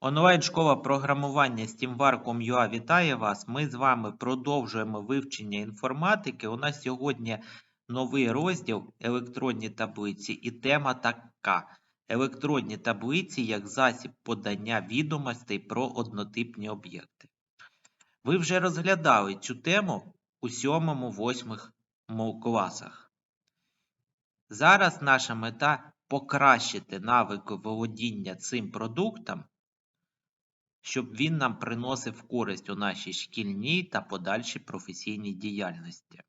Онлайн-школа програмування SteamVar.com.ua вітає вас. Ми з вами продовжуємо вивчення інформатики. У нас сьогодні новий розділ електронні таблиці і тема така: електронні таблиці як засіб подання відомостей про однотипні об'єкти. Ви вже розглядали цю тему у 7-8 класах. Зараз наша мета покращити навики володіння цим продуктом, щоб він нам приносив користь у нашій шкільній та подальшій професійній діяльності.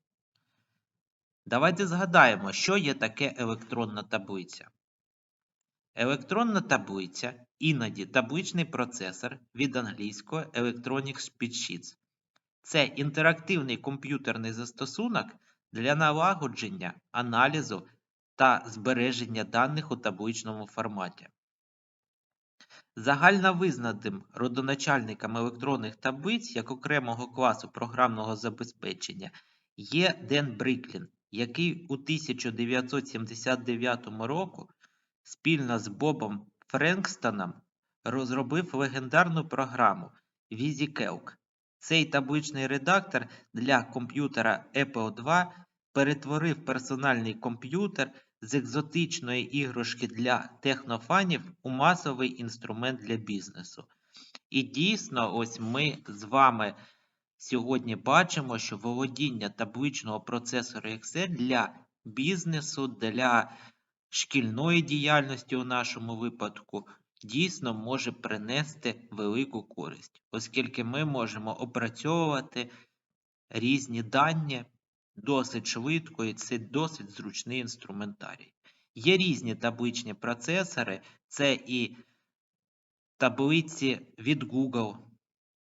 Давайте згадаємо, що є таке електронна таблиця. Електронна таблиця іноді табличний процесор від англійського Electronic Spreadsheets. Це інтерактивний комп'ютерний застосунок для налагодження, аналізу та збереження даних у табличному форматі. Загальновизнаним родоначальником електронних таблиць як окремого класу програмного забезпечення є Ден Бриклін, який у 1979 року спільно з Бобом Френкстоном розробив легендарну програму VisiCalc. Цей табличний редактор для комп'ютера Apple II перетворив персональний комп'ютер з екзотичної іграшки для технофанів у масовий інструмент для бізнесу. І дійсно, ось ми з вами сьогодні бачимо, що володіння табличного процесора Excel для бізнесу, для шкільної діяльності у нашому випадку дійсно може принести велику користь, оскільки ми можемо опрацьовувати різні дані досить швидко і це досить зручний інструментарій. Є різні табличні процесори, це і таблиці від Google,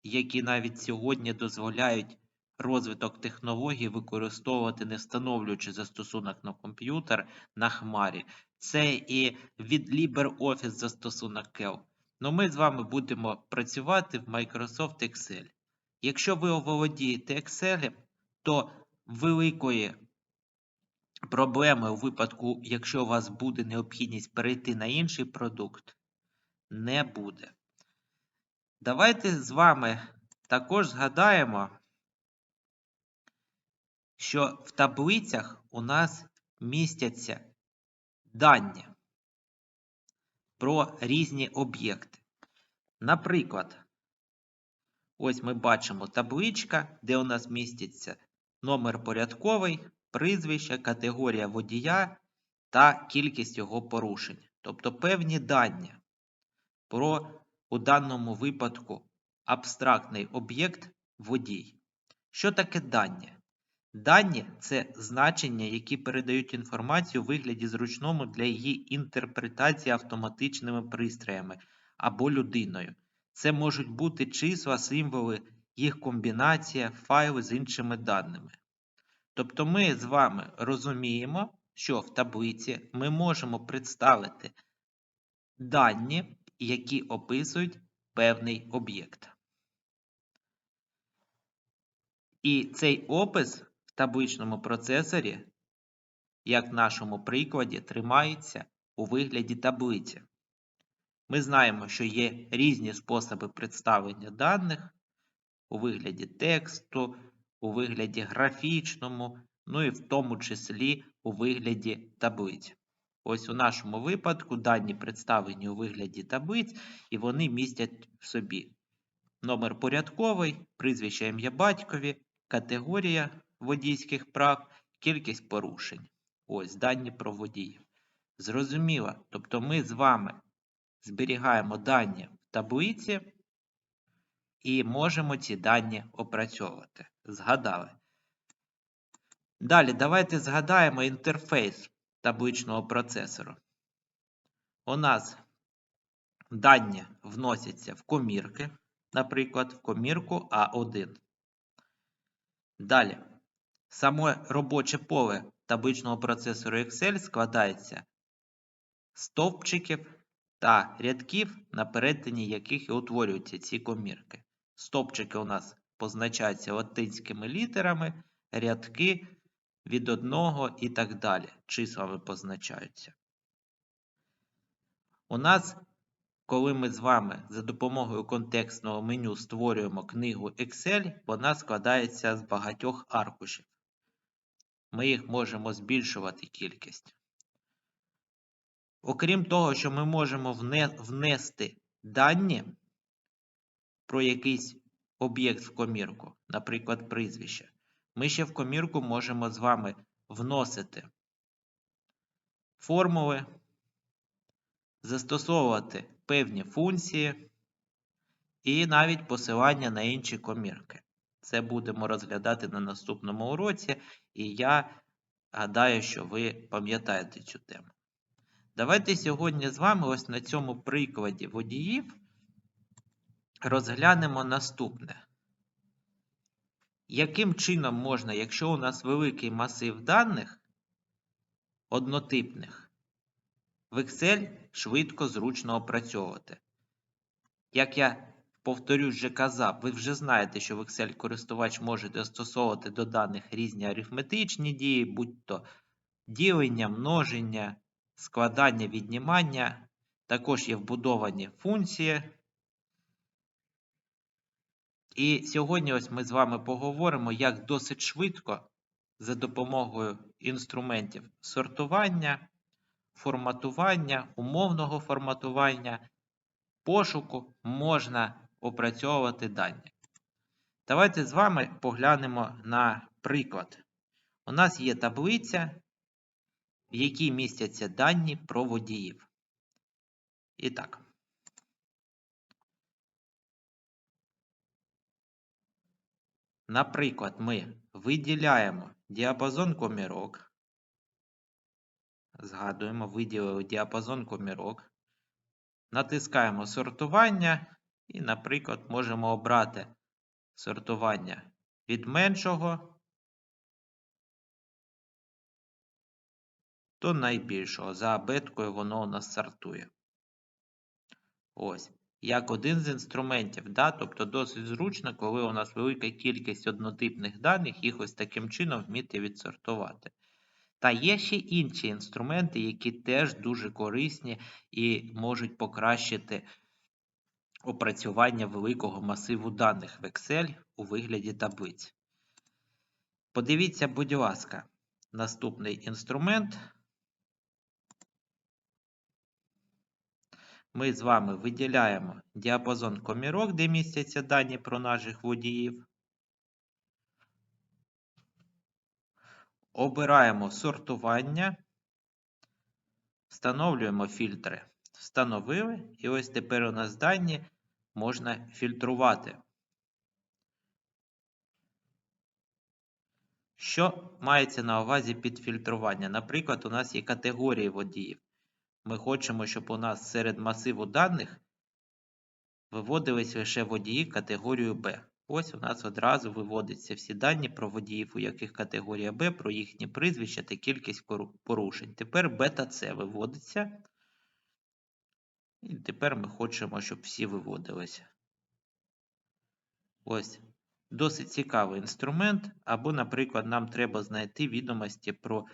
які навіть сьогодні дозволяють розвиток технологій використовувати, не встановлюючи застосунок на комп'ютер на хмарі. Це і від LibreOffice застосунок Kel. Ну ми з вами будемо працювати в Microsoft Excel. Якщо ви оволодієте Excel, то великої проблеми у випадку, якщо у вас буде необхідність перейти на інший продукт, не буде. Давайте з вами також згадаємо, що в таблицях у нас містяться дані про різні об'єкти. Наприклад, ось ми бачимо табличка, де у нас містяться номер порядковий, прізвище, категорія водія та кількість його порушень. Тобто певні дані про у даному випадку абстрактний об'єкт водій. Що таке дані? Дані це значення, які передають інформацію у вигляді зручному для її інтерпретації автоматичними пристроями або людиною. Це можуть бути числа, символи, їх комбінація, файли з іншими даними. Тобто ми з вами розуміємо, що в таблиці ми можемо представити дані, які описують певний об'єкт. І цей опис в табличному процесорі, як в нашому прикладі, тримається у вигляді таблиці. Ми знаємо, що є різні способи представлення даних у вигляді тексту, у вигляді графічному, ну і в тому числі у вигляді таблиць. Ось у нашому випадку дані представлені у вигляді таблиць, і вони містять в собі номер порядковий, прізвище ім'я батькові, категорія водійських прав, кількість порушень. Ось дані про водіїв. Зрозуміло, тобто ми з вами зберігаємо дані в таблиці і можемо ці дані опрацьовувати. Згадали. Далі, давайте згадаємо інтерфейс табличного процесору. У нас дані вносяться в комірки, наприклад, в комірку А1. Далі. Саме робоче поле табличного процесору Excel складається з стовпчиків та рядків, на перетині яких і утворюються ці комірки. Стовпчики у нас позначаються латинськими літерами, рядки від одного і так далі. Числами позначаються. У нас коли ми з вами за допомогою контекстного меню створюємо книгу Excel, вона складається з багатьох аркушів. Ми їх можемо збільшувати кількість. Окрім того, що ми можемо внести дані про якийсь об'єкт в комірку, наприклад, прізвище, ми ще в комірку можемо з вами вносити формули, застосовувати певні функції і навіть посилання на інші комірки. Це будемо розглядати на наступному уроці, і я гадаю, що ви пам'ятаєте цю тему. Давайте сьогодні з вами ось на цьому прикладі водіїв розглянемо наступне. Яким чином можна, якщо у нас великий масив даних однотипних, в Excel швидко, зручно опрацьовувати? Як я повторюсь вже казав, ви вже знаєте, що в Excel користувач може застосовувати до даних різні арифметичні дії, будь то ділення, множення, складання, віднімання. Також є вбудовані функції. І сьогодні ось ми з вами поговоримо, як досить швидко за допомогою інструментів сортування, форматування, умовного форматування, пошуку можна опрацьовувати дані. Давайте з вами поглянемо на приклад. У нас є таблиця, в якій містяться дані про водіїв. І так. Наприклад, ми виділяємо діапазон комірок. Згадуємо, виділили діапазон комірок. Натискаємо сортування і, наприклад, можемо обрати сортування від меншого до найбільшого. За абеткою воно у нас сортує. Ось як один з інструментів. Да? Тобто досить зручно, коли у нас велика кількість однотипних даних, їх ось таким чином вміти відсортувати. Та є ще інші інструменти, які теж дуже корисні і можуть покращити опрацювання великого масиву даних в Excel у вигляді таблиць. Подивіться, будь ласка, наступний інструмент. Ми з вами виділяємо діапазон комірок, де містяться дані про наших водіїв. Обираємо сортування, встановлюємо фільтри. Встановили, і ось тепер у нас дані можна фільтрувати. Що мається на увазі під фільтрування? Наприклад, у нас є категорії водіїв. Ми хочемо, щоб у нас серед масиву даних виводились лише водії категорію Б. Ось у нас одразу виводяться всі дані про водіїв, у яких категорія Б, про їхні прізвища та кількість порушень. Тепер Б та С виводиться. І тепер ми хочемо, щоб всі виводилися. Ось. Досить цікавий інструмент. Або, наприклад, нам треба знайти відомості про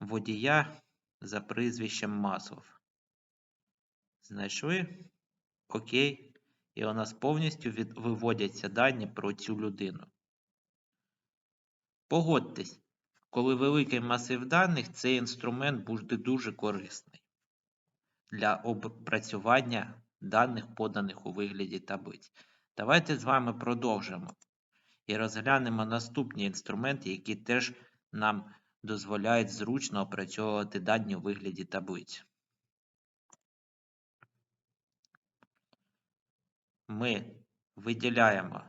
водія за прізвищем Маслов. Знайшли. Окей. І у нас повністю від... виводяться дані про цю людину. Погодьтесь, коли великий масив даних, цей інструмент буде дуже корисний для опрацювання даних, поданих у вигляді таблиць. Давайте з вами продовжимо і розглянемо наступні інструменти, які теж нам дозволяють зручно опрацьовувати дані у вигляді таблиць. Ми виділяємо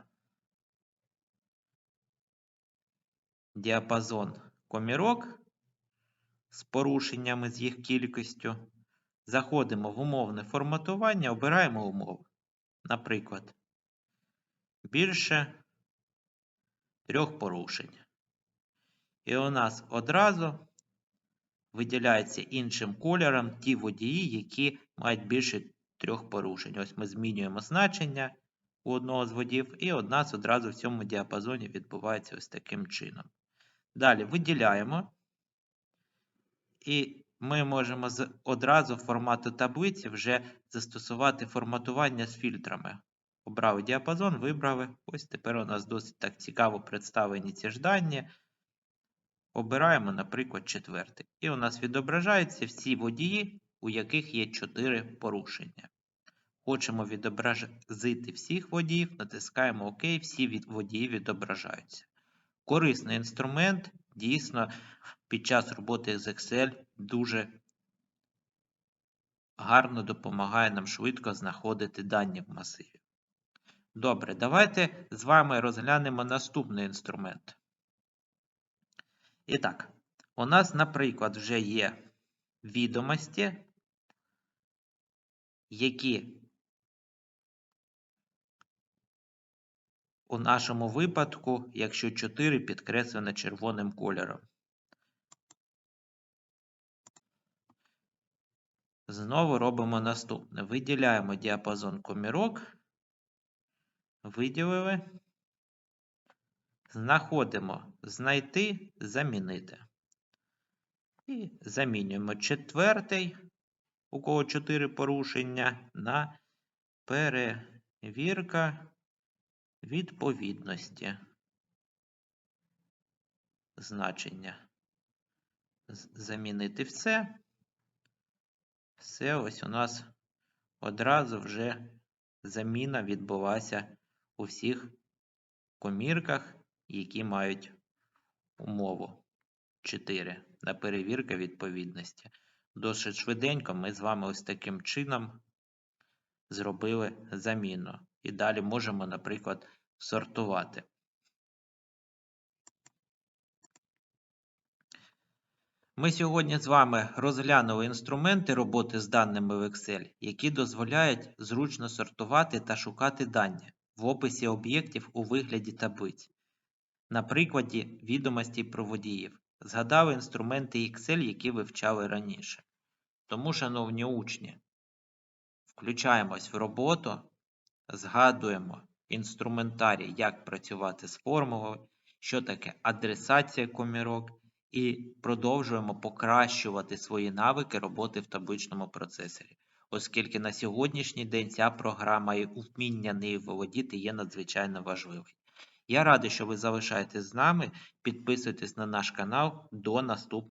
діапазон комірок з порушеннями з їх кількістю. Заходимо в умовне форматування, обираємо умови. Наприклад, більше трьох порушень. І у нас одразу виділяється іншим кольором ті водії, які мають більше трьох порушень. Ось ми змінюємо значення у одного з водів, і у нас одразу в цьому діапазоні відбувається ось таким чином. Далі виділяємо. І ми можемо з- одразу формату таблиці вже застосувати форматування з фільтрами. Обрали діапазон, вибрали. Ось тепер у нас досить так цікаво представлені ці ж дані. Обираємо, наприклад, четвертий. І у нас відображаються всі водії, у яких є 4 порушення. Хочемо відобразити всіх водіїв, натискаємо ОК, всі водії відображаються. Корисний інструмент, дійсно, під час роботи з Excel дуже гарно допомагає нам швидко знаходити дані в масиві. Добре, давайте з вами розглянемо наступний інструмент. І так, у нас, наприклад, вже є відомості, які у нашому випадку, якщо 4 підкреслено червоним кольором. Знову робимо наступне. Виділяємо діапазон комірок. Виділили. Знаходимо знайти, замінити. І замінюємо четвертий, у кого 4 порушення, на перевірка відповідності. Значення. Замінити все. Все, ось у нас одразу вже заміна відбулася у всіх комірках, які мають умову 4 на перевірка відповідності. Досить швиденько ми з вами ось таким чином зробили заміну. І далі можемо, наприклад, сортувати. Ми сьогодні з вами розглянули інструменти роботи з даними в Excel, які дозволяють зручно сортувати та шукати дані в описі об'єктів у вигляді таблиць. На прикладі відомостей про водіїв. Згадали інструменти Excel, які вивчали раніше. Тому, шановні учні, включаємось в роботу, згадуємо інструментарій, як працювати з формулою, що таке адресація комірок, і продовжуємо покращувати свої навики роботи в табличному процесорі, оскільки на сьогоднішній день ця програма і вміння нею володіти є надзвичайно важливою. Я радий, що ви залишаєтесь з нами. Підписуйтесь на наш канал. До наступного.